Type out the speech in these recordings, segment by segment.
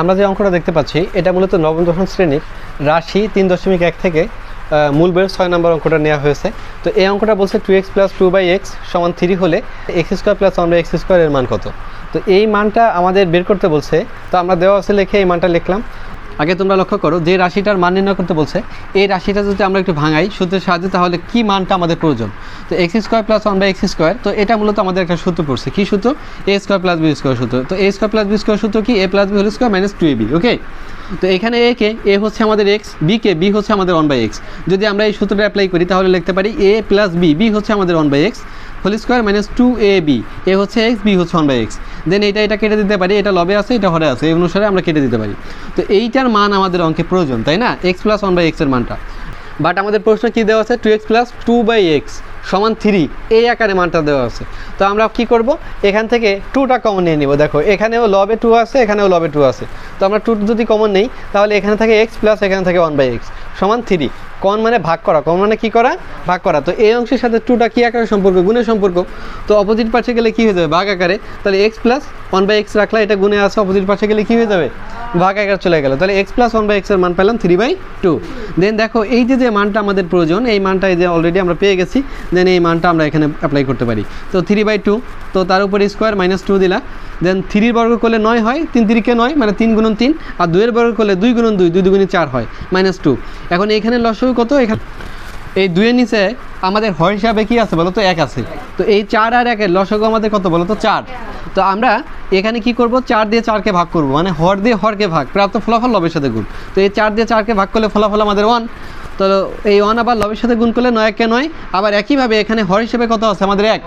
আমরা যে অঙ্কটা দেখতে পাচ্ছি, এটা মূলত নবম দশম শ্রেণির রাশি তিন দশমিক এক থেকে মূল বের ছয় নম্বর অঙ্কটা নেওয়া হয়েছে। তো এই অঙ্কটা বলছে two x plus two by x সমান থ্রি হলে এক্স স্কোয়ার প্লাস আমরা এক্স স্কোয়ারের মান কত? তো এই মানটা আমাদের বের করতে বলছে, তো আমরা দেওয়া আছে লিখে এই মানটা লিখলাম। আগে তোমরা লক্ষ্য করো, যে রাশিটার মান নির্ণয় করতে বলছে, এই রাশিটা যদি আমরা একটু ভাঙাই, সূত্রের সাহায্যে তাহলে কি মানটা আমাদের প্রয়োজন? তো x square plus one by x square তো এটা মূলত আমাদের একটা সূত্র পড়ছে। কি সূত্র? A square plus b square সূত্র। তো a square plus b square সূত্র কি? A plus b whole square minus two a b okay তো এখানে এ কে এ হচ্ছে আমাদের এক্স বি কে বি হচ্ছে আমাদের ওয়ান বাই এক্স যদি আমরা এই সূত্রটা অ্যাপ্লাই করি, তাহলে লিখতে পারি এ প্লাস বি বি হচ্ছে আমাদের one by x whole square minus two a b a হচ্ছে এক্স বি হচ্ছে ওয়ান বাই এক্স দেন এটা এটা কেটে দিতে পারি, এটা লবে আছে, এটা হরে আছে, এই অনুসারে আমরা কেটে দিতে পারি। তো এইটার মান আমাদের অঙ্কে প্রয়োজন, তাই না? এক্স প্লাস ওয়ান বাই এক্সের মানটা। বাট আমাদের প্রশ্ন কী দেওয়া আছে? Two x plus two by x সমান থ্রি এই আকারে মানটা দেওয়া আছে। তো আমরা কি করব? এখান থেকে টুটা কমন নিয়ে নিব। দেখো, এখানেও লবে টু আছে, এখানেও লবে টু আছে। তো আমরা টু যদি কমন নেই, তাহলে এখানে থাকে এক্স প্লাস এখানে থাকে ওয়ান বাই এক্স সমান থ্রি কন মানে ভাগ করা কন মানে কি করা? ভাগ করা। তো এই অংশের সাথে টুটা কি আকারে সম্পর্ক? গুণের সম্পর্ক। তো অপোজিট পাশে গেলে কি হয়ে যাবে? ভাগ আকারে। তাহলে x plus one by x রাখলে এটা গুণে আসে অপোজিট পাশে গেলে কি হয়ে যাবে? ভাগ আকার চলে গেল। তাহলে এক্স প্লাস ওয়ান বাই এক্সের মান পেলাম থ্রি বাই টু দেন দেখো, এই যে যে মানটা আমাদের প্রয়োজন, এই মানটা এই যে অলরেডি আমরা পেয়ে গেছি দেন এই মানটা আমরা এখানে অ্যাপ্লাই করতে পারি। তো থ্রি বাই টু তো তার উপরে স্কোয়ার মাইনাস টু দিলা দেন থ্রির বর্গ করলে নয় হয়, তিন তিরিকে নয় মানে তিন গুণন তিন, আর দুইয়ের বর্গ করলে দুই গুণন দুই দুই দুগুণে চার হয় মাইনাস টু এখন এখানে লসও কত? এখানে এই দুইয়ের নিচে আমাদের হর হিসাবে কি আছে বলতো? এক আছে। তো এই চার আর একের লসক আমাদের কত বলো তো চার। তো আমরা এখানে কি করব? চার দিয়ে চারকে ভাগ করব। মানে হর দিয়ে হরকে ভাগ। প্রাপ্ত ফলাফল লবের সাথে গুণ। তো এই চার দিয়ে চারকে ভাগ করলে ফলাফল আমাদের ওয়ান তো এই ওয়ান আবার লবের সাথে গুণ করলে নয় কে নয়। আবার একইভাবে এখানে হর হিসেবে কত আছে? আমাদের এক।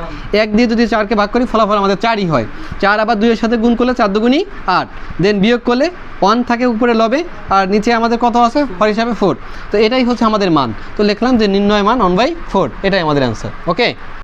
এক দিয়ে যদি চারকে ভাগ করি, ফলাফল আমাদের চারই হয়। চার আবার দুইয়ের সাথে গুণ করলে চার দুগুণই আট। দেন বিয়োগ করলে ওয়ান থাকে উপরে লবে, আর নিচে আমাদের কত আছে? হর হিসাবে ফোর তো এটাই হচ্ছে আমাদের মান। তো লিখলাম যে নির্ণয় মান ওয়ান বাই ফোর এটাই আমাদের অ্যান্সার ওকে